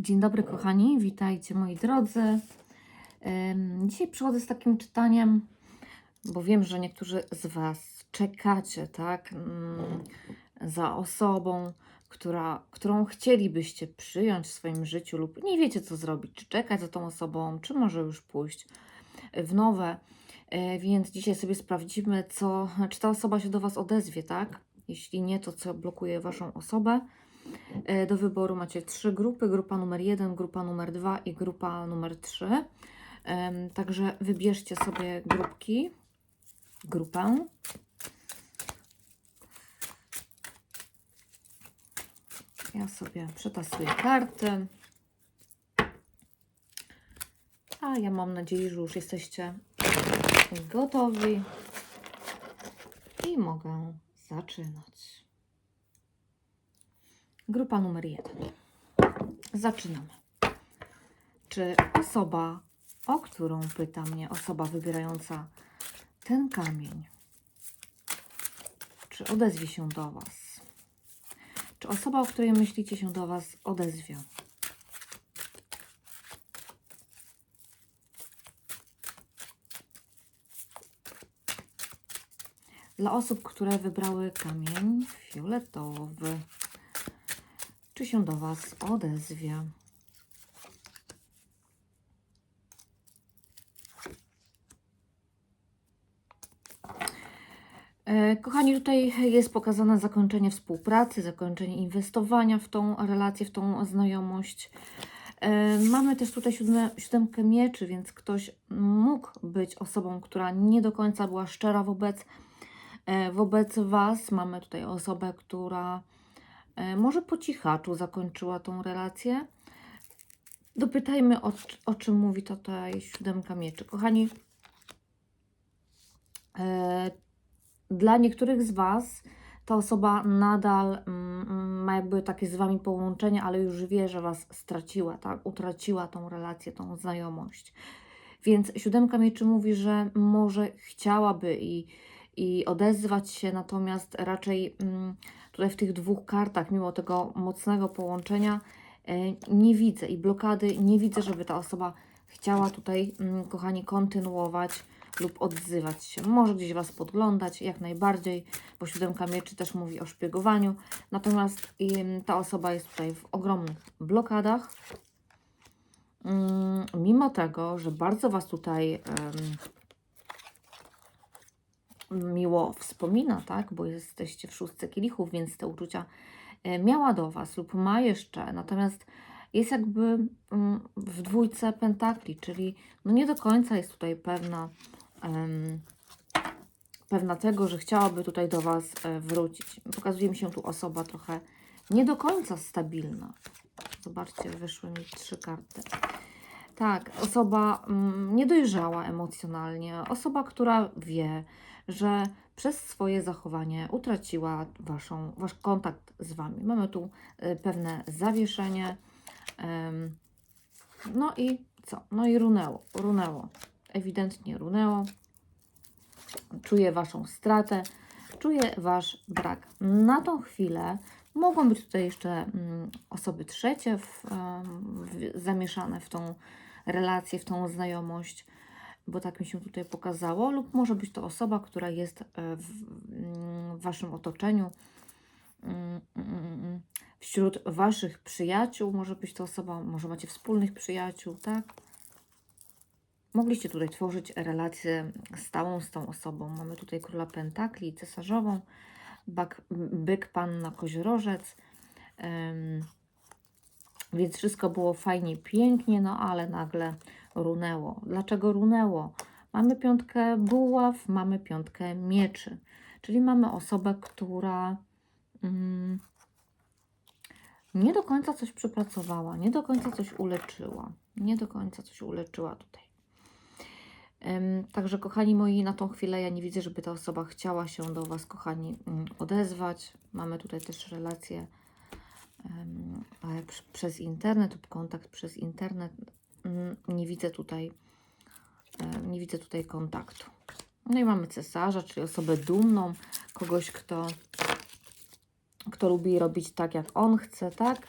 Dzień dobry, kochani, witajcie moi drodzy. Dzisiaj przychodzę z takim czytaniem, bo wiem, że niektórzy z Was czekacie, tak, mm, za osobą, która, którą chcielibyście przyjąć w swoim życiu, lub nie wiecie, co zrobić, czy czekać za tą osobą, czy może już pójść w nowe. E, Więc dzisiaj sobie sprawdzimy, co, czy ta osoba się do Was odezwie, tak? Jeśli nie, to co blokuje Waszą osobę. E, Do wyboru macie trzy grupy: grupa numer jeden, grupa numer dwa i grupa numer trzy. Także wybierzcie sobie grupki, grupę. Ja sobie przetasuję karty. A ja mam nadzieję, że już jesteście gotowi i mogę zaczynać. Grupa numer jeden. Zaczynamy. Czy osoba, o którą pyta mnie osoba wybierająca ten kamień, czy odezwie się do Was? Czy osoba, o której myślicie się do Was odezwie? Dla osób, które wybrały kamień fioletowy, czy się do Was odezwie? E, Kochani, tutaj jest pokazane zakończenie współpracy, zakończenie inwestowania w tą relację, w tą znajomość. E, Mamy też tutaj siódme, siódemkę mieczy, więc ktoś mógł być osobą, która nie do końca była szczera wobec, e, wobec Was. Mamy tutaj osobę, która może po cichaczu zakończyła tą relację. Dopytajmy, o, o czym mówi tutaj siódemka mieczy. Kochani, e, dla niektórych z Was ta osoba nadal mm, mm, ma jakby takie z Wami połączenie, ale już wie, że Was straciła, tak? Utraciła tą relację, tą znajomość. Więc siódemka mieczy mówi, że może chciałaby i, i odezwać się, natomiast raczej mm, tutaj w tych dwóch kartach, mimo tego mocnego połączenia, e, nie widzę i blokady, nie widzę, żeby ta osoba chciała tutaj, mm, kochani, kontynuować lub odzywać się. Może gdzieś Was podglądać, jak najbardziej, bo siódemka mieczy też mówi o szpiegowaniu. Natomiast ta osoba jest tutaj w ogromnych blokadach. Ym, mimo tego, że bardzo Was tutaj miło wspomina, tak, bo jesteście w szóstce kielichów, więc te uczucia e, miała do Was lub ma jeszcze, natomiast jest jakby mm, w dwójce pentakli, czyli no nie do końca jest tutaj pewna em, pewna tego, że chciałaby tutaj do Was e, wrócić. Pokazuje mi się tu osoba trochę nie do końca stabilna. Zobaczcie, wyszły mi trzy karty. Tak, osoba mm, niedojrzała emocjonalnie, osoba, która wie, że przez swoje zachowanie utraciła waszą, wasz kontakt z Wami. Mamy tu y, pewne zawieszenie. no i co? No i runęło, runęło. Ewidentnie runęło. Czuję Waszą stratę, czuję Wasz brak. Na tą chwilę mogą być tutaj jeszcze mm, osoby trzecie w, w, zamieszane w tą relację, w tą znajomość, bo tak mi się tutaj pokazało, lub może być to osoba, która jest e, w, mm, w Waszym otoczeniu, mm, wśród Waszych przyjaciół, może być to osoba, może macie wspólnych przyjaciół, tak? Mogliście tutaj tworzyć relację stałą z tą osobą. Mamy tutaj króla pentakli, cesarzową, bak, byk, panna, koziorożec. Em, więc wszystko było fajnie, pięknie, no ale nagle runęło. Dlaczego runęło? Mamy piątkę buław, mamy piątkę mieczy. Czyli mamy osobę, która mm, nie do końca coś przepracowała, nie do końca coś uleczyła. Nie do końca coś uleczyła tutaj. Także, kochani moi, na tą chwilę ja nie widzę, żeby ta osoba chciała się do Was, kochani, mm, odezwać. Mamy tutaj też relacje przez internet lub kontakt przez internet. Mm, Nie widzę tutaj, em, nie widzę tutaj kontaktu. No i mamy cesarza, czyli osobę dumną, kogoś, kto, kto lubi robić tak, jak on chce, tak?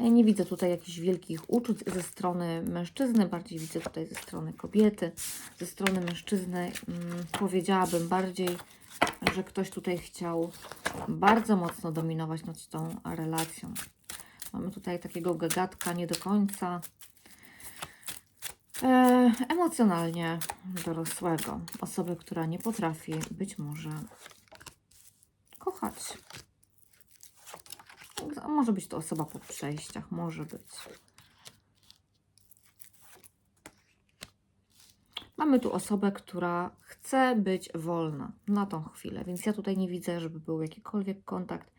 Ja nie widzę tutaj jakichś wielkich uczuć ze strony mężczyzny, bardziej widzę tutaj ze strony kobiety. Ze strony mężczyzny mm, powiedziałabym bardziej, że ktoś tutaj chciał bardzo mocno dominować nad tą relacją. Mamy tutaj takiego gagatka nie do końca e, emocjonalnie dorosłego. Osobę, która nie potrafi być może kochać. Może być to osoba po przejściach, może być. Mamy tu osobę, która chce być wolna na tą chwilę, więc ja tutaj nie widzę, żeby był jakikolwiek kontakt.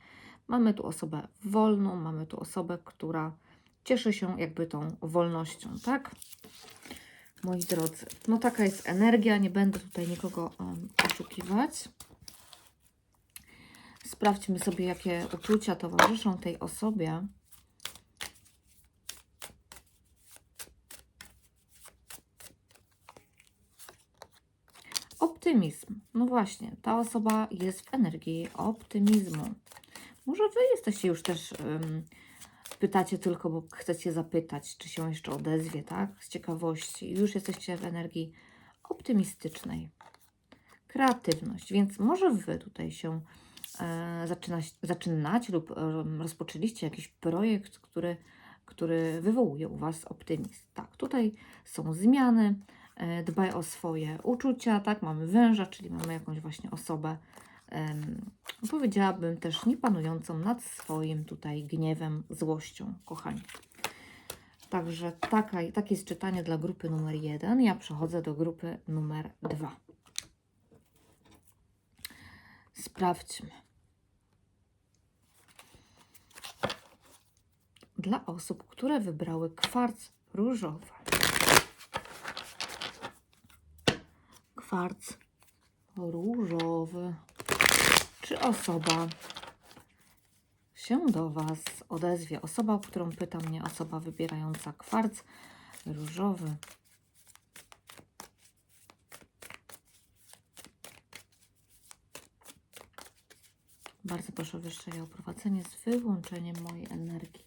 Mamy tu osobę wolną, mamy tu osobę, która cieszy się jakby tą wolnością, tak? Moi drodzy, no taka jest energia, nie będę tutaj nikogo oszukiwać. Sprawdźmy sobie, jakie uczucia towarzyszą tej osobie. Optymizm. No właśnie, ta osoba jest w energii optymizmu. Może Wy jesteście już też, pytacie tylko, bo chcecie zapytać, czy się jeszcze odezwie, tak? Z ciekawości. Już jesteście w energii optymistycznej. Kreatywność, więc może Wy tutaj się e, zaczyna, zaczynacie lub e, rozpoczęliście jakiś projekt, który, który wywołuje u Was optymizm. Tak, tutaj są zmiany, e, dbaj o swoje uczucia, tak, mamy węża, czyli mamy jakąś właśnie osobę, powiedziałabym też nie panującą nad swoim tutaj gniewem, złością, kochani. Także taka, takie jest czytanie dla grupy numer jeden. Ja przechodzę do grupy numer dwa. Sprawdźmy. Dla osób, które wybrały kwarc różowy. Kwarc różowy. Czy osoba się do Was odezwie? Osoba, o którą pyta mnie, osoba wybierająca kwarc różowy. Bardzo proszę wyższe o prowadzenie z wyłączeniem mojej energii.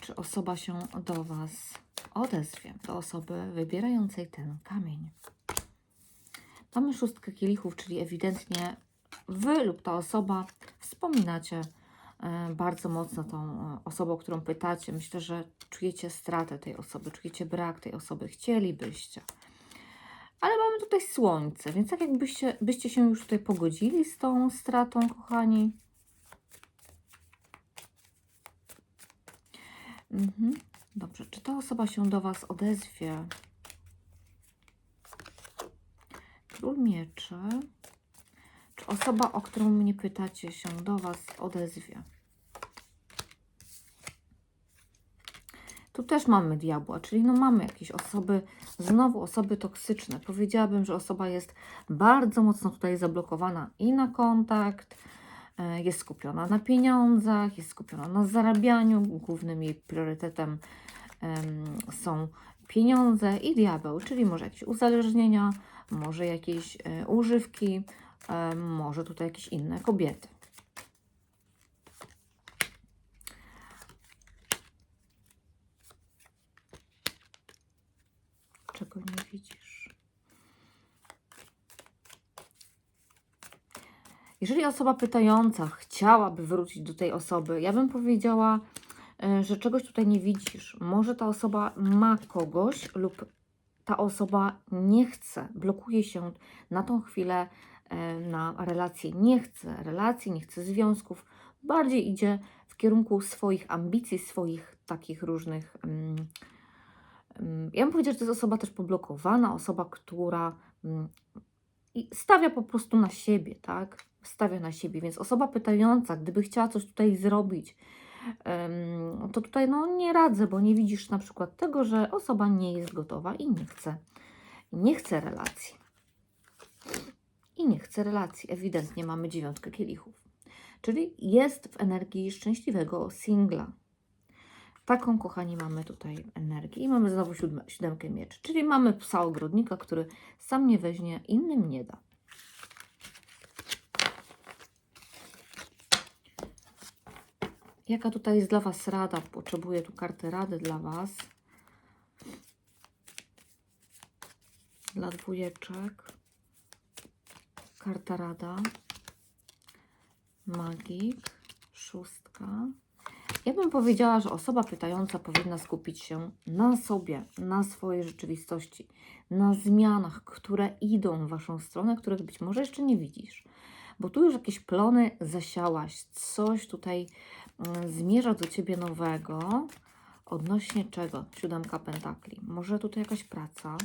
Czy osoba się do Was odezwie? Do osoby wybierającej ten kamień. Mamy szóstkę kielichów, czyli ewidentnie Wy lub ta osoba wspominacie e, bardzo mocno tą e, osobę, o którą pytacie. Myślę, że czujecie stratę tej osoby, czujecie brak tej osoby, chcielibyście. Ale mamy tutaj słońce, więc tak jakbyście byście się już tutaj pogodzili z tą stratą, kochani. Mhm. Dobrze, czy ta osoba się do Was odezwie? Król mieczy. Czy osoba, o którą mnie pytacie, się do Was odezwie? Tu też mamy diabła, czyli no mamy jakieś osoby, znowu osoby toksyczne. Powiedziałabym, że osoba jest bardzo mocno tutaj zablokowana i na kontakt, e, jest skupiona na pieniądzach, jest skupiona na zarabianiu. Głównym jej priorytetem em, są pieniądze i diabeł, czyli może jakieś uzależnienia, może jakieś e, używki, e, może tutaj jakieś inne kobiety. Czego nie widzisz? Jeżeli osoba pytająca chciałaby wrócić do tej osoby, ja bym powiedziała, e, że czegoś tutaj nie widzisz. Może ta osoba ma kogoś lub ta osoba nie chce, blokuje się na tą chwilę e, na relację, nie chce relacji, nie chce związków, bardziej idzie w kierunku swoich ambicji, swoich takich różnych. mm, mm, ja bym powiedziała, że to jest osoba też poblokowana, osoba, która mm, stawia po prostu na siebie, tak? Stawia na siebie, więc osoba pytająca, gdyby chciała coś tutaj zrobić, to tutaj no nie radzę, bo nie widzisz na przykład tego, że osoba nie jest gotowa i nie chce, nie chce relacji. I nie chce relacji. Ewidentnie mamy dziewiątkę kielichów. Czyli jest w energii szczęśliwego singla. Taką, kochani, mamy tutaj energię. I mamy znowu siódme, siódemkę mieczy. Czyli mamy psa ogrodnika, który sam nie weźmie, innym nie da. Jaka tutaj jest dla Was rada? Potrzebuję tu karty rady dla Was. Dla dwójeczek. Karta rada. Magik. Szóstka. Ja bym powiedziała, że osoba pytająca powinna skupić się na sobie, na swojej rzeczywistości, na zmianach, które idą w Waszą stronę, których być może jeszcze nie widzisz. Bo tu już jakieś plony zasiałaś, coś tutaj mm, zmierza do Ciebie nowego. Odnośnie czego? Siódemka pentakli. Może tutaj jakaś praca?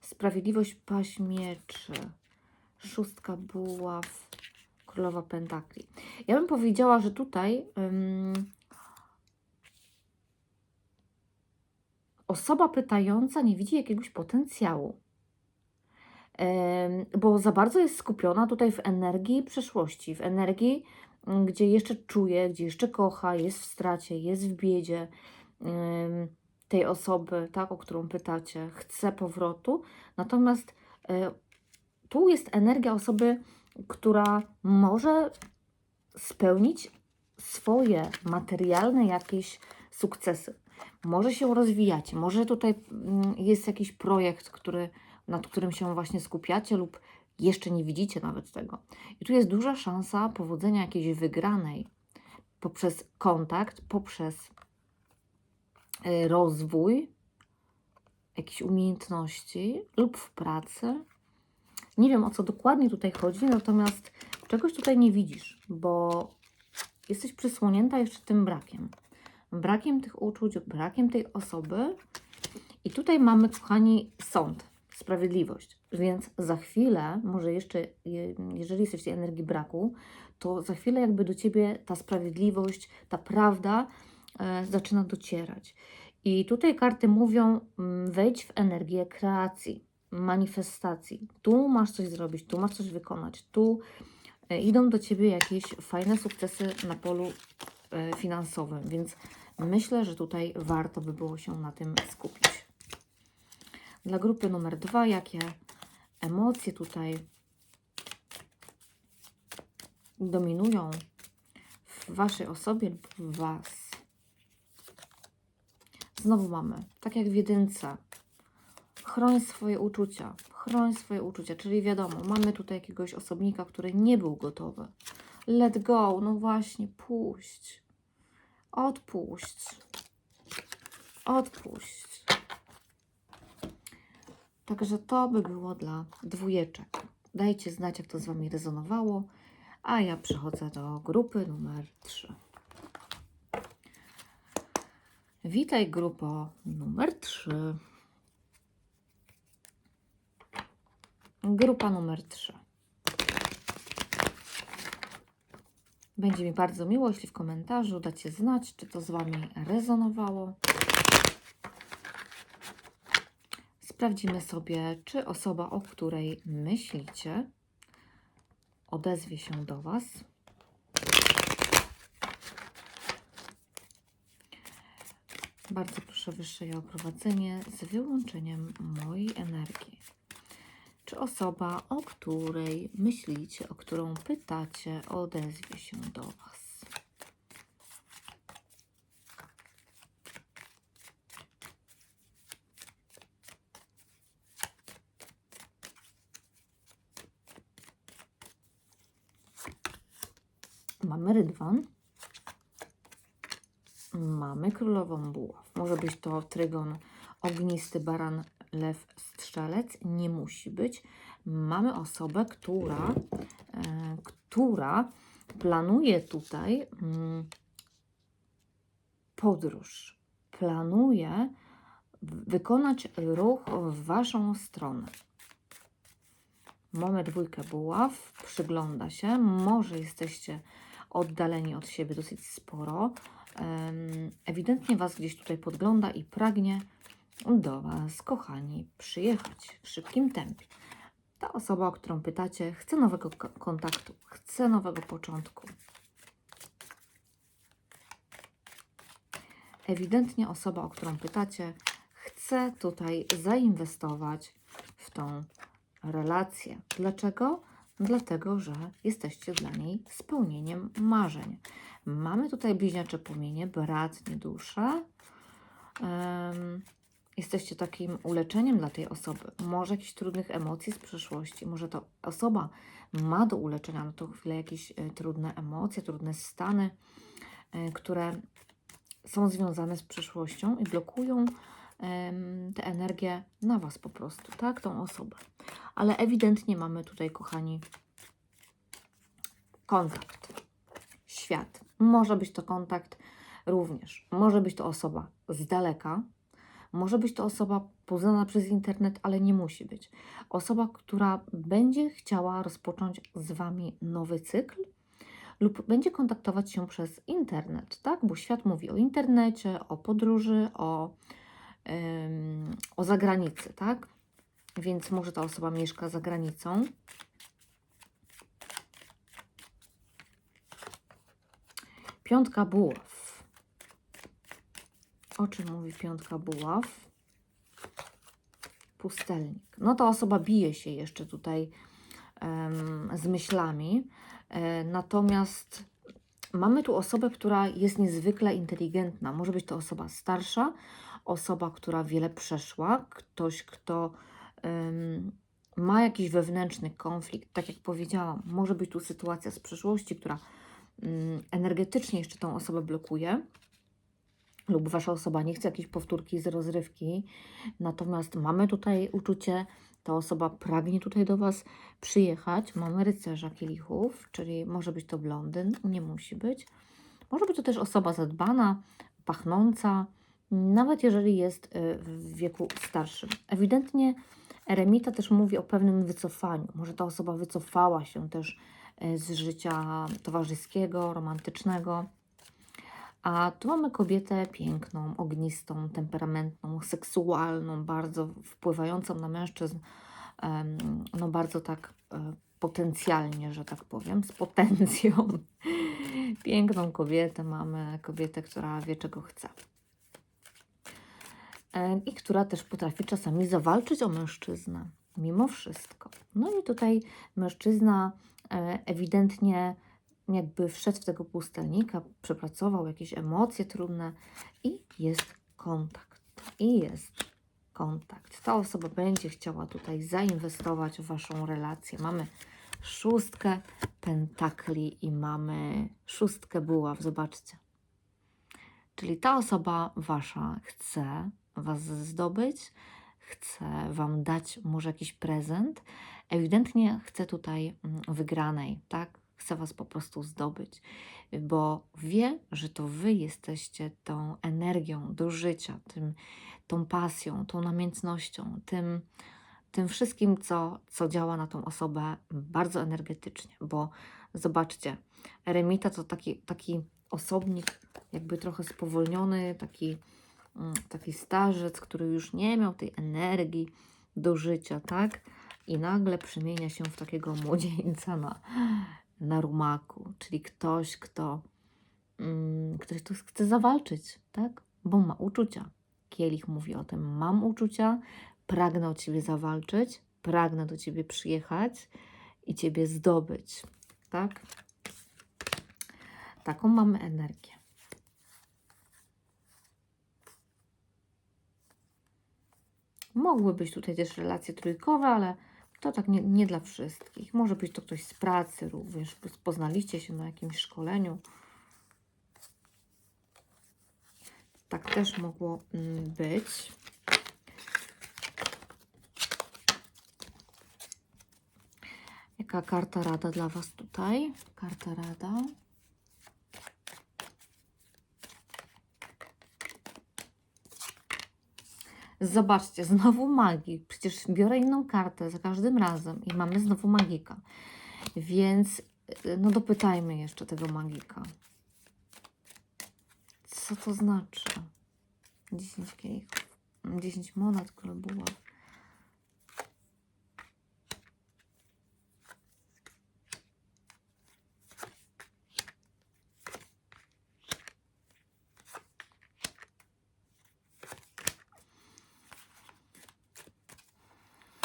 Sprawiedliwość paść mieczy. Szóstka buław. Królowa pentakli. Ja bym powiedziała, że tutaj ym, osoba pytająca nie widzi jakiegoś potencjału. Bo za bardzo jest skupiona tutaj w energii przeszłości, w energii, mm, gdzie jeszcze czuje, gdzie jeszcze kocha, jest w stracie, jest w biedzie tej osoby, tak, o którą pytacie, chce powrotu. Natomiast e, tu jest energia osoby, która może spełnić swoje materialne jakieś sukcesy. Może się rozwijacie, może tutaj mm, jest jakiś projekt, który, nad którym się właśnie skupiacie lub jeszcze nie widzicie nawet tego. I tu jest duża szansa powodzenia jakiejś wygranej poprzez kontakt, poprzez y, rozwój jakichś umiejętności lub w pracy. Nie wiem o co dokładnie tutaj chodzi, natomiast czegoś tutaj nie widzisz, bo jesteś przysłonięta jeszcze tym brakiem. Brakiem tych uczuć, brakiem tej osoby. I tutaj mamy, kochani, sąd, sprawiedliwość. Więc za chwilę, może jeszcze, je- jeżeli jesteś w tej energii braku, to za chwilę jakby do ciebie ta sprawiedliwość, ta prawda e, zaczyna docierać. I tutaj karty mówią, mm, wejdź w energię kreacji, manifestacji. Tu masz coś zrobić, tu masz coś wykonać, tu e, idą do ciebie jakieś fajne sukcesy na polu finansowym, więc myślę, że tutaj warto by było się na tym skupić. Dla grupy numer dwa, jakie emocje tutaj dominują w Waszej osobie lub w Was? Znowu mamy, tak jak w jedynce, chroń swoje uczucia, chroń swoje uczucia, czyli wiadomo, mamy tutaj jakiegoś osobnika, który nie był gotowy. Let go, no właśnie, puść. Odpuść. Odpuść. Także to by było dla dwójeczek. Dajcie znać, jak to z Wami rezonowało, a ja przechodzę do grupy numer 3. Witaj, grupo numer 3. Grupa numer 3. Będzie mi bardzo miło, jeśli w komentarzu dacie znać, czy to z Wami rezonowało. Sprawdzimy sobie, czy osoba, o której myślicie, odezwie się do Was. Bardzo proszę wyższe o prowadzenie z wyłączeniem mojej energii. Czy osoba, o której myślicie, o którą pytacie, odezwie się do Was? Mamy rydwan. Mamy królową buław. Może być to trygon ognisty, baran, lew, strzelec. Nie musi być. Mamy osobę, która, e, która planuje tutaj mm, podróż. Planuje wykonać ruch w Waszą stronę. Mamy dwójkę buław, przygląda się. Może jesteście oddaleni od siebie dosyć sporo. Ewidentnie Was gdzieś tutaj podgląda i pragnie do Was, kochani, przyjechać w szybkim tempie. Ta osoba, o którą pytacie, chce nowego ko- kontaktu, chce nowego początku. Ewidentnie osoba, o którą pytacie, chce tutaj zainwestować w tą relację. Dlaczego? dlatego że jesteście dla niej spełnieniem marzeń. Mamy tutaj bliźniacze płomienie, bratnie dusze. Em, jesteście takim uleczeniem dla tej osoby. Może jakichś trudnych emocji z przeszłości, może ta osoba ma do uleczenia na tą chwilę jakieś e, trudne emocje, trudne stany, e, które są związane z przeszłością i blokują tę energię na Was po prostu, tak, tą osobę. Ale ewidentnie mamy tutaj, kochani, kontakt, świat. Może być to kontakt również. Może być to osoba z daleka, może być to osoba poznana przez internet, ale nie musi być. Osoba, która będzie chciała rozpocząć z Wami nowy cykl lub będzie kontaktować się przez internet, tak? Bo świat mówi o internecie, o podróży, o, ym, o zagranicy, tak? Więc może ta osoba mieszka za granicą. Piątka buław. O czym mówi piątka buław? Pustelnik. No ta osoba bije się jeszcze tutaj em, z myślami. E, natomiast mamy tu osobę, która jest niezwykle inteligentna. Może być to osoba starsza, osoba, która wiele przeszła, ktoś, kto em, ma jakiś wewnętrzny konflikt. Tak jak powiedziałam, może być tu sytuacja z przeszłości, która mm, energetycznie jeszcze tą osobę blokuje, lub wasza osoba nie chce jakiejś powtórki z rozrywki, natomiast mamy tutaj uczucie, ta osoba pragnie tutaj do was przyjechać. Mamy rycerza kielichów, czyli może być to blondyn, nie musi być. Może być to też osoba zadbana, pachnąca, nawet jeżeli jest y, w wieku starszym. Ewidentnie eremita też mówi o pewnym wycofaniu. Może ta osoba wycofała się też y, z życia towarzyskiego, romantycznego. A tu mamy kobietę piękną, ognistą, temperamentną, seksualną, bardzo wpływającą na mężczyzn, no bardzo tak e, potencjalnie, że tak powiem, z potencją. Piękną kobietę mamy, kobietę, która wie czego chce. I która też potrafi czasami zawalczyć o mężczyznę, mimo wszystko. No i tutaj mężczyzna e, ewidentnie jakby wszedł w tego pustelnika, przepracował jakieś emocje trudne i jest kontakt. I jest kontakt. Ta osoba będzie chciała tutaj zainwestować w Waszą relację. Mamy szóstkę pentakli i mamy szóstkę buław. Zobaczcie. Czyli ta osoba Wasza chce Was zdobyć, chce Wam dać może jakiś prezent. Ewidentnie chce tutaj mm, wygranej, tak? Chce Was po prostu zdobyć, bo wie, że to Wy jesteście tą energią do życia, tym, tą pasją, tą namiętnością, tym, tym wszystkim, co, co działa na tą osobę bardzo energetycznie, bo zobaczcie, eremita to taki, taki osobnik, jakby trochę spowolniony, taki, mm, taki starzec, który już nie miał tej energii do życia, tak? I nagle przemienia się w takiego młodzieńca na, na rumaku, czyli ktoś, kto, mm, ktoś, kto chce zawalczyć, tak? Bo ma uczucia. Kielich mówi o tym: Mam uczucia, pragnę o ciebie zawalczyć, pragnę do ciebie przyjechać i ciebie zdobyć, tak? Taką mamy energię. Mogły być tutaj też relacje trójkowe, ale to tak nie, nie dla wszystkich. Może być to ktoś z pracy również, poznaliście się na jakimś szkoleniu. Tak też mogło mm, być. Jaka karta rada dla Was tutaj? Karta rada. Zobaczcie, znowu magik. Przecież biorę inną kartę za każdym razem i mamy znowu magika. Więc y, no dopytajmy jeszcze tego magika. Co to znaczy? 10 kielichów. 10 monet, które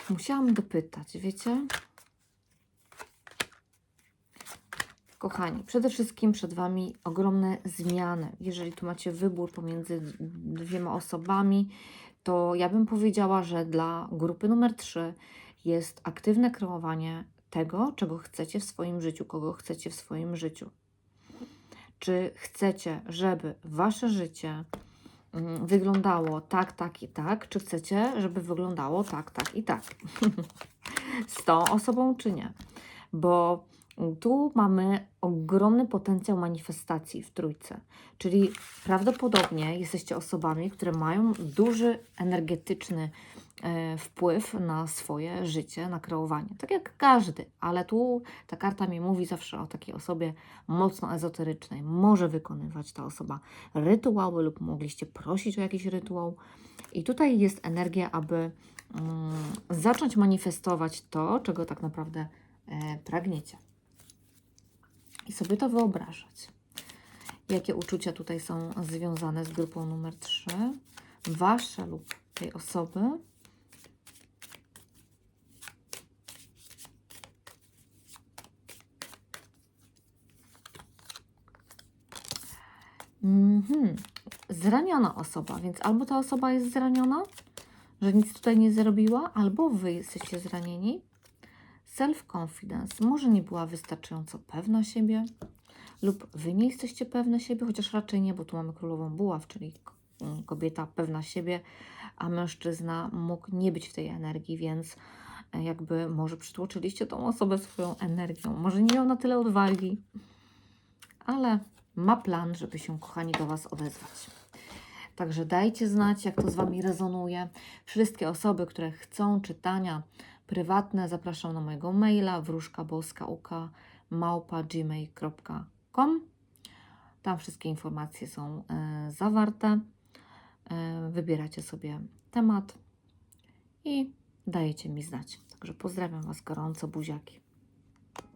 Musiałam dopytać, wiecie? Kochani, przede wszystkim przed Wami ogromne zmiany. Jeżeli tu macie wybór pomiędzy dwiema osobami, to ja bym powiedziała, że dla grupy numer 3 jest aktywne kreowanie tego, czego chcecie w swoim życiu, kogo chcecie w swoim życiu. Czy chcecie, żeby Wasze życie wyglądało tak, tak i tak, czy chcecie, żeby wyglądało tak, tak i tak? Z tą osobą, czy nie? Bo tu mamy ogromny potencjał manifestacji w trójce, czyli prawdopodobnie jesteście osobami, które mają duży energetyczny wpływ na swoje życie, na kreowanie. Tak jak każdy, ale tu ta karta mi mówi zawsze o takiej osobie mocno ezoterycznej. Może wykonywać ta osoba rytuały lub mogliście prosić o jakiś rytuał. I tutaj jest energia, aby mm, zacząć manifestować to, czego tak naprawdę e, pragniecie i sobie to wyobrażać. Jakie uczucia tutaj są związane z grupą numer 3? Wasze lub tej osoby. Mhm. Zraniona osoba, więc albo ta osoba jest zraniona, że nic tutaj nie zrobiła, albo wy jesteście zranieni. Self-confidence. Może nie była wystarczająco pewna siebie, lub wy nie jesteście pewne siebie, chociaż raczej nie, bo tu mamy królową buław, czyli mm, kobieta pewna siebie, a mężczyzna mógł nie być w tej energii, więc e, jakby może przytłoczyliście tą osobę swoją energią. Może nie miał na tyle odwagi, ale ma plan, żeby się, kochani, do Was odezwać. Także dajcie znać, jak to z Wami rezonuje. Wszystkie osoby, które chcą czytania prywatne, zapraszam na mojego maila wróżkaboskauka małpa gmail.com. Tam wszystkie informacje są e, zawarte. E, wybieracie sobie temat i dajecie mi znać. Także pozdrawiam Was gorąco, buziaki.